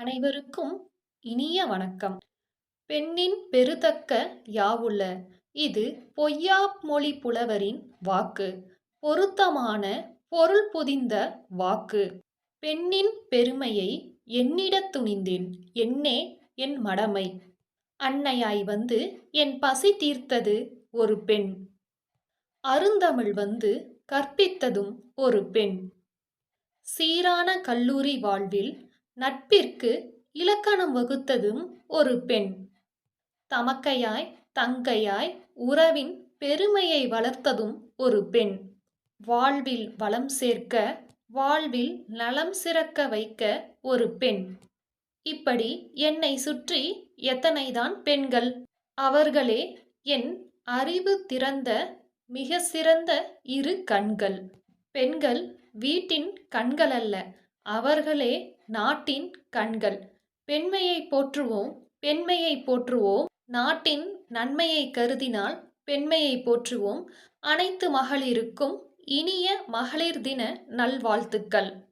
அனைவருக்கும் இனிய வணக்கம். பெண்ணின் பெருதக்க யாவுள இது பொய்யா மொழி புலவரின் வாக்கு பொருத்தமான பொருள் புதிந்த வாக்கு. பெண்ணின் பெருமையை என்னிடத் துணிந்தேன் என்னே என் மடமை. அன்னையாய் வந்து என் பசி தீர்த்தது ஒரு பெண். அருந்தமிழ் வந்து கற்பித்ததும் ஒரு பெண். சீரான கல்லூரி வாழ்வில் நட்பிற்கு இலக்கணம் வகுத்ததும் ஒரு பெண். தமக்கையாய் தங்கையாய் உறவின் பெருமையை வளர்த்ததும் ஒரு பெண். வாழ்வில் வளம் சேர்க்க வாழ்வில் நலம் சிறக்க வைக்க ஒரு பெண். இப்படி என்னை சுற்றி எத்தனைதான் பெண்கள்? அவர்களே என் அறிவு திறந்த மிக சிறந்த இரு கண்கள். பெண்கள் வீட்டின் கண்களல்ல அவர்களே நாட்டின் கண்கள். பெண்மையை போற்றுவோம் பெண்மையை போற்றுவோம். நாட்டின் நன்மையை கருதினால் பெண்மையை போற்றுவோம். அனைத்து மகளிருக்கும் இனிய மகளிர் தின நல்வாழ்த்துக்கள்.